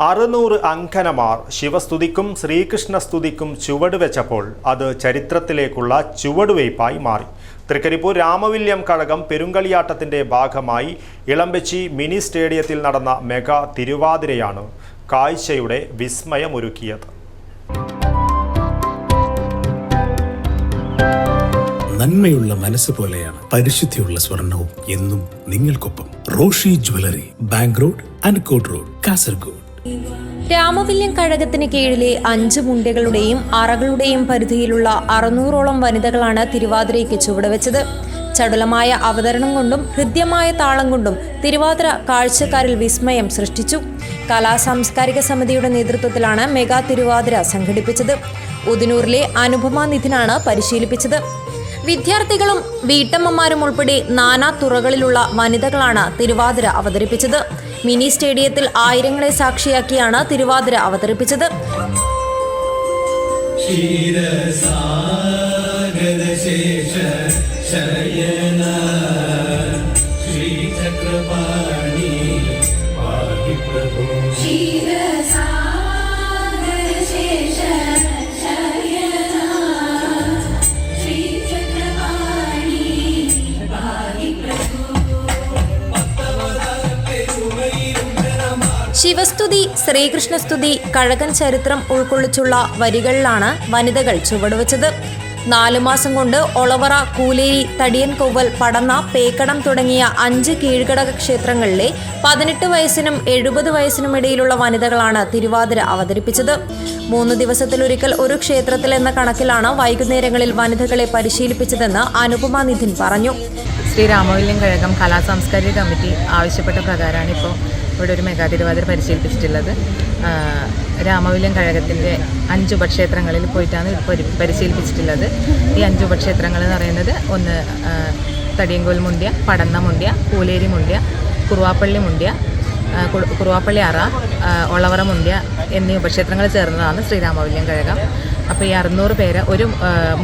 അറുന്നൂറ് അങ്കനമാർ ശിവസ്തുതിക്കും ശ്രീകൃഷ്ണസ്തുതിക്കും ചുവടുവെച്ചപ്പോൾ അത് ചരിത്രത്തിലേക്കുള്ള ചുവടുവയ്പായി മാറി. തൃക്കരിപ്പൂർ രാമവില്യം കഴകം പെരുങ്കളിയാട്ടത്തിന്റെ ഭാഗമായി ഇളമ്പച്ചി മിനി സ്റ്റേഡിയത്തിൽ നടന്ന മെഗാ തിരുവാതിരയാണ് കാഴ്ചയുടെ വിസ്മയമൊരുക്കിയത്. നന്മയുള്ള മനസ്സ് പോലെയാണ് പരിശുദ്ധിയുള്ള സ്വർണവും എന്നും നിങ്ങൾക്കൊപ്പം Roshi jewellery bank road Ankott road Kasaragod. Ramavilliam കഴകത്തിന് കീഴിലെ അഞ്ച് മുണ്ടകളുടെയും അറകളുടെയും പരിധിയിലുള്ള അറുന്നൂറോളം വനിതകളാണ് തിരുവാതിരയ്ക്ക് ചുവടുവെച്ചത്. ചടുലമായ അവതരണം കൊണ്ടും ഹൃദ്യമായ താളം കൊണ്ടും തിരുവാതിര കാഴ്ചക്കാരിൽ വിസ്മയം സൃഷ്ടിച്ചു. കലാ സാംസ്കാരിക സമിതിയുടെ നേതൃത്വത്തിലാണ് മെഗാ തിരുവാതിര സംഘടിപ്പിച്ചത്. ഉദിനൂറിലെ അനുപമ നിധിനാണ് പരിശീലിപ്പിച്ചത്. വിദ്യാർത്ഥികളും വീട്ടമ്മമാരും ഉൾപ്പെടെ നാനാ തുറകളിലുള്ള വനിതകളാണ് തിരുവാതിര അവതരിപ്പിച്ചത്. മിനി സ്റ്റേഡിയത്തിൽ ആയിരങ്ങളെ സാക്ഷിയാക്കിയാണ് തിരുവാതിര അവതരിപ്പിച്ചത്. ശ്രീചക്രപാണി ശിവസ്തുതി ശ്രീകൃഷ്ണസ്തുതി കഴകൻ ചരിത്രം ഉൾക്കൊള്ളിച്ചുള്ള വരികളിലാണ് വനിതകൾ ചുവടുവച്ചത്. നാലു മാസം കൊണ്ട് ഒളവറ കൂലേരി തടിയൻകൊവ്വൽ പടന്ന പേക്കടം തുടങ്ങിയ അഞ്ച് കീഴ്ഘടക ക്ഷേത്രങ്ങളിലെ പതിനെട്ട് വയസ്സിനും എഴുപത് വയസ്സിനും ഇടയിലുള്ള വനിതകളാണ് തിരുവാതിര അവതരിപ്പിച്ചത്. മൂന്ന് ദിവസത്തിലൊരിക്കൽ ഒരു ക്ഷേത്രത്തിൽ എന്ന കണക്കിലാണ് വൈകുന്നേരങ്ങളിൽ വനിതകളെ പരിശീലിപ്പിച്ചതെന്ന് അനുപമ നിധിൻ പറഞ്ഞു. ശ്രീ രാമവില്യം കഴകം കലാ സാംസ്കാരിക കമ്മിറ്റി ആവശ്യപ്പെട്ട പ്രകാരമാണ് ഇപ്പോൾ ഇവിടെ ഒരു മെഗാ തിരുവാതിര പരിശീലിപ്പിച്ചിട്ടുള്ളത് രാമവില്യം കഴകത്തിന്റെ അഞ്ച് ഉപക്ഷേത്രങ്ങളിൽ പോയിട്ടാണ് പരിശീലിപ്പിച്ചിട്ടുള്ളത്. ഈ അഞ്ച് ഉപക്ഷേത്രങ്ങൾ എന്ന് പറയുന്നത് ഒന്ന് തടിയങ്കോൽ മുണ്ടിയ പടന്ന മുണ്ടിയ പൂലേരി മുണ്ടിയ കുറുവാപ്പള്ളി മുണ്ടിയ കുറുവാപ്പള്ളി അറ ഒളവറ മുണ്ടിയ എന്നീ ഉപക്ഷേത്രങ്ങൾ ചേർന്നതാണ് ശ്രീരാമവില്യം കഴകം. അപ്പോൾ ഈ അറുന്നൂറ് പേര് ഒരു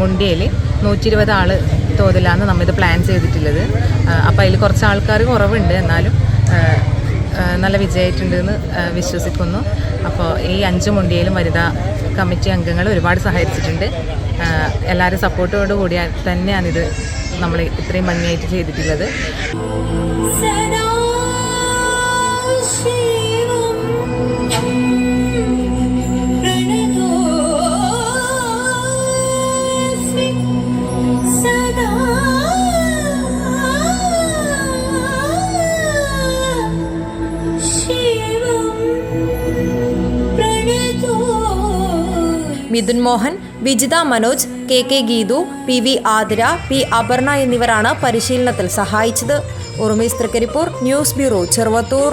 മുണ്ടിയയിൽ നൂറ്റി ഇരുപത് ആൾ തോതിലാണ് നമ്മിത് പ്ലാൻ ചെയ്തിട്ടുള്ളത്. അപ്പോൾ അതിൽ കുറച്ച് ആൾക്കാർ കുറവുണ്ട് എന്നാലും നല്ല വിജയമായിട്ടുണ്ടെന്ന് വിശ്വസിക്കുന്നു. അപ്പോൾ ഈ അഞ്ച് മുണ്ടിയയിലും വനിതാ കമ്മിറ്റി അംഗങ്ങൾ ഒരുപാട് സഹായിച്ചിട്ടുണ്ട് എല്ലാവരും സപ്പോർട്ടോട് കൂടി തന്നെയാണിത് നമ്മൾ ഇത്രയും ഭംഗിയായിട്ട് ചെയ്തിട്ടുള്ളത്. Mithun Mohan Vijitha Manoj K K Geethu P V Athira P Aparna എന്നിവരാണ് പരിശീലനത്തിൽ സഹായിച്ചത്. Urumees Trikaripur news bureau Cheruvathur.